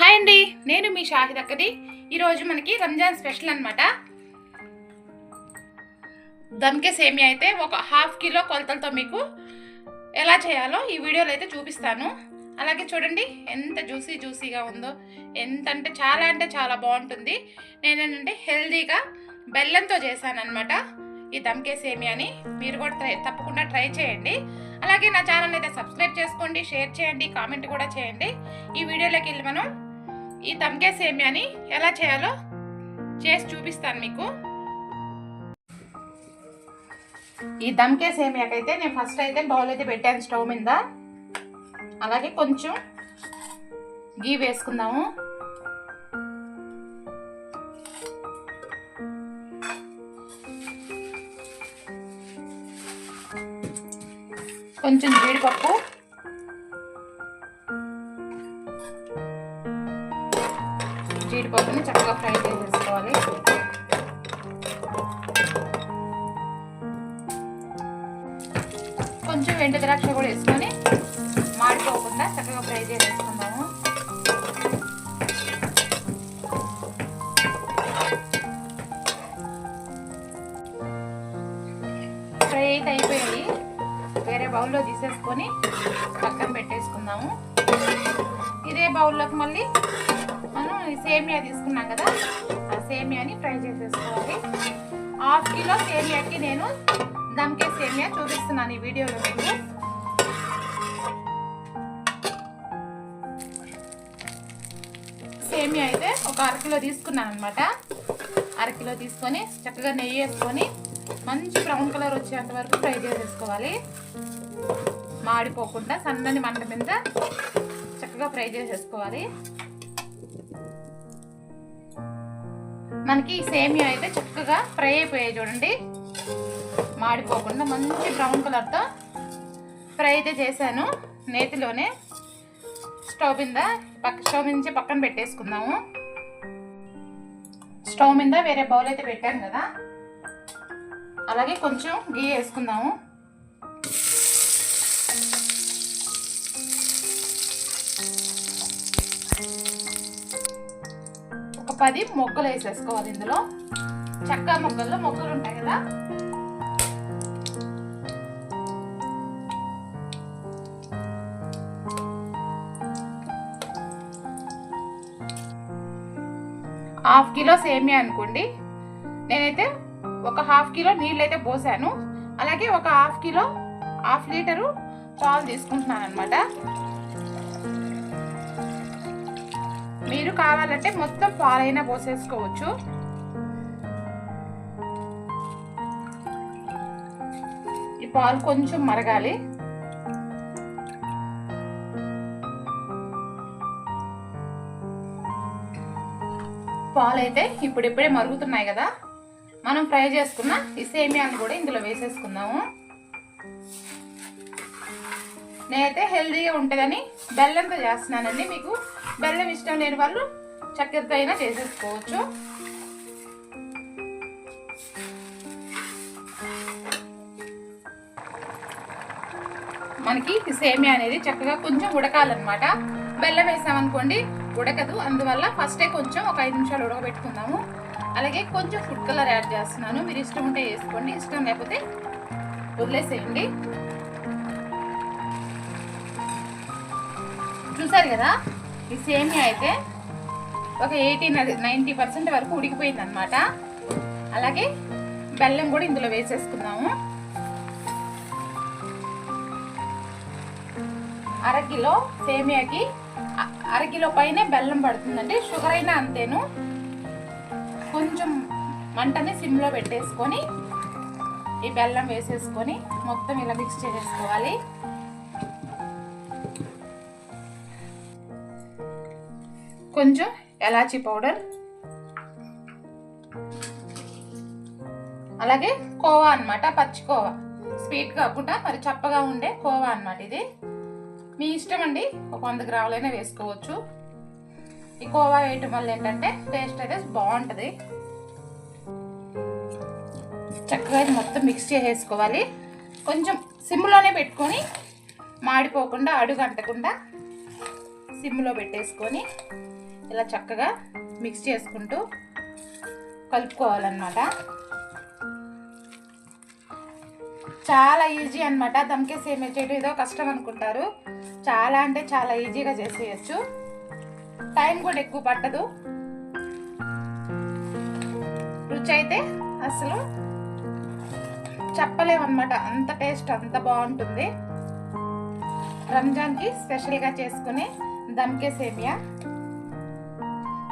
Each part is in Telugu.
హాయ్ అండి నేను మీ షాహిద్ అక్కది. ఈరోజు మనకి రంజాన్ స్పెషల్ అనమాట దమ్కే సేమియా అయితే ఒక హాఫ్ కిలో కొలతలతో మీకు ఎలా చేయాలో ఈ వీడియోలో అయితే చూపిస్తాను. అలాగే చూడండి ఎంత జ్యూసీ జ్యూసీగా ఉందో ఎంత అంటే చాలా అంటే చాలా బాగుంటుంది. నేనేంటంటే హెల్దీగా బెల్లంతో చేశానమాట ఈ దమ్కే సేమియాని. మీరు కూడా ట్రై తప్పకుండా ట్రై చేయండి. అలాగే నా ఛానల్ అయితే సబ్స్క్రైబ్ చేసుకోండి షేర్ చేయండి కామెంట్ కూడా చేయండి. ఈ వీడియోలోకి వెళ్ళి మనం ఈ దమ్కే సేమియాని ఎలా చేయాలో చేసి చూపిస్తాను మీకు. ఈ దమ్కే సేమియాకైతే నేను ఫస్ట్ అయితే బౌల్ అయితే పెట్టాను స్టవ్ మీద. అలాగే కొంచెం గీ వేసుకుందాము. కొంచెం జీడిపప్పు జీడిపప్పుని చక్కగా ఫ్రై చేసేసుకోవాలి. కొంచెం ఎండు ద్రాక్ష కూడా వేసుకొని మాడిపోకుండా చక్కగా ఫ్రై చేసేసుకుందాము. ఫ్రై అయితే అయిపోయింది. వేరే బౌల్లో తీసేసుకొని పక్కన పెట్టేసుకుందాము. ఇదే బౌల్లోకి మళ్ళీ మనం సేమియా తీసుకున్నాం కదా ఆ సేమియాని ఫ్రై చేసేసుకోవాలి. హాఫ్ కిలో సేమియాకి నేను దమ్కే సేమియా చూపిస్తున్నాను ఈ వీడియోలో మీకు. సేమియా అయితే ఒక అరకిలో తీసుకున్నాను అనమాట అరకిలో తీసుకొని చక్కగా నెయ్యి వేసుకొని మంచి బ్రౌన్ కలర్ వచ్చేంత వరకు ఫ్రై చేసేసుకోవాలి. మాడిపోకుండా సన్నని మంట మీద చక్కగా ఫ్రై చేసేసుకోవాలి. మనకి సేమియా అయితే చక్కగా ఫ్రై అయిపోయాయి చూడండి. మాడిపోకుండా మంచి బ్రౌన్ కలర్తో ఫ్రై అయితే చేశాను. నేతిలోనే స్టవ్ మీద పక్క స్టవ్ నుంచి పక్కన పెట్టేసుకుందాము. స్టవ్ మీద వేరే బౌల్ అయితే పెట్టాను కదా. అలాగే కొంచెం గీ వేసుకుందాము. పది మొగ్గలు వేసేసుకోవాలి ఇందులో. చెక్క మొగ్గల్లో మొగ్గలు ఉంటాయి కదా. హాఫ్ కిలో సేమియా అనుకోండి. నేనైతే ఒక హాఫ్ కిలో నీళ్ళు అయితే పోసాను. అలాగే ఒక హాఫ్ కిలో హాఫ్ లీటరు పాలు తీసుకుంటున్నాను అనమాట మీరు కావాలంటే మొత్తం పాలైనా పోసేసుకోవచ్చు. ఈ పాలు కొంచెం మరగాలి. పాలు అయితే ఇప్పుడిప్పుడే మరుగుతున్నాయి కదా. మనం ఫ్రై చేసుకున్న ఈ సేమియాన్ని కూడా ఇందులో వేసేసుకుందాము. నేనైతే హెల్దీగా ఉంటుందని బెల్లంతో చేస్తున్నానండి మీకు. బెల్లం ఇష్టం లేని వాళ్ళు చక్కెరతో అయినా చేసేసుకోవచ్చు. మనకి సేమియా అనేది చక్కగా కొంచెం ఉడకాలన్నమాట. బెల్లం వేసామనుకోండి ఉడకదు. అందువల్ల ఫస్టే కొంచెం ఒక ఐదు నిమిషాలు ఉడకబెట్టుకుందాము. అలాగే కొంచెం ఫుడ్ కలర్ యాడ్ చేస్తున్నాను. మీరు ఇష్టం ఉంటే వేసుకోండి ఇష్టం లేకపోతే వదిలేసేయండి. చూసారు కదా? ఈ సేమియా అయితే ఒక ఎయిటీ నైంటీ పర్సెంట్ వరకు ఉడికిపోయింది అనమాట అలాగే బెల్లం కూడా ఇందులో వేసేసుకుందాము. అరకిలో సేమియాకి అరకిలో పైనే బెల్లం పడుతుందండి. షుగర్ అయినా అంతేను. కొంచెం మంటని సిమ్లో పెట్టేసుకొని ఈ బెల్లం వేసేసుకొని మొత్తం ఇలా మిక్స్ చేసేసుకోవాలి. కొంచెం ఎలాచీ పౌడర్. అలాగే కోవా అనమాట పచ్చి కోవా. స్వీట్ కాకుండా మరి చప్పగా ఉండే కోవా అనమాట ఇది. మీ ఇష్టం అండి ఒక వంద గ్రాములైనా వేసుకోవచ్చు. ఈ కోవా వేయటం వల్ల ఏంటంటే టేస్ట్ అయితే బాగుంటుంది. చక్కగా ఇది మొత్తం మిక్స్ చేసేసుకోవాలి. కొంచెం సిమ్లోనే పెట్టుకొని మాడిపోకుండా అడుగు అంటకుండా సిమ్లో పెట్టేసుకొని ఇలా చక్కగా మిక్స్ చేసుకుంటూ కలుపుకోవాలన్నమాట. చాలా ఈజీ అనమాట దమ్కే సేమియా చేయడం ఏదో కష్టం అనుకుంటారు. చాలా అంటే చాలా ఈజీగా చేసేయచ్చు. టైం కూడా ఎక్కువ పట్టదు. రుచి అయితే అసలు చెప్పలేమన్నమాట. అంత టేస్ట్ అంత బాగుంటుంది. రంజాన్కి స్పెషల్గా చేసుకునే దమ్కే సేమియా.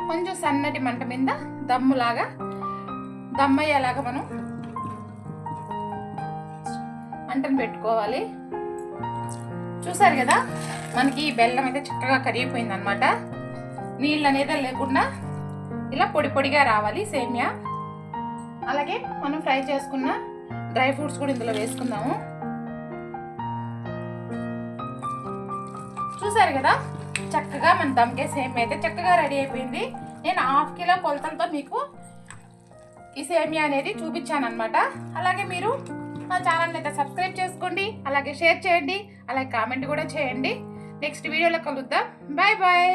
కొంచెం సన్నటి మంట మీద దమ్ములాగా దమ్మయ్యేలాగా మనం మంటను పెట్టుకోవాలి. చూసారు కదా మనకి ఈ బెల్లం అయితే చక్కగా కరిగిపోయింది అనమాట నీళ్ళు అనేది లేకుండా ఇలా పొడి పొడిగా రావాలి సేమియా. అలాగే మనం ఫ్రై చేసుకున్న డ్రై ఫ్రూట్స్ కూడా ఇందులో వేసుకుందాము. చూసారు కదా చక్కగా మన దమ్కే సేమియా అయితే చక్కగా రెడీ అయిపోయింది. నేను హాఫ్ కిలో కొలతలతో మీకు ఈ సేమియా అనేది చూపించాను అనమాట అలాగే మీరు మా ఛానల్ అయితే సబ్స్క్రైబ్ చేసుకోండి అలాగే షేర్ చేయండి అలాగే కామెంట్ కూడా చేయండి. నెక్స్ట్ వీడియోలో కలుద్దాం. Bye bye.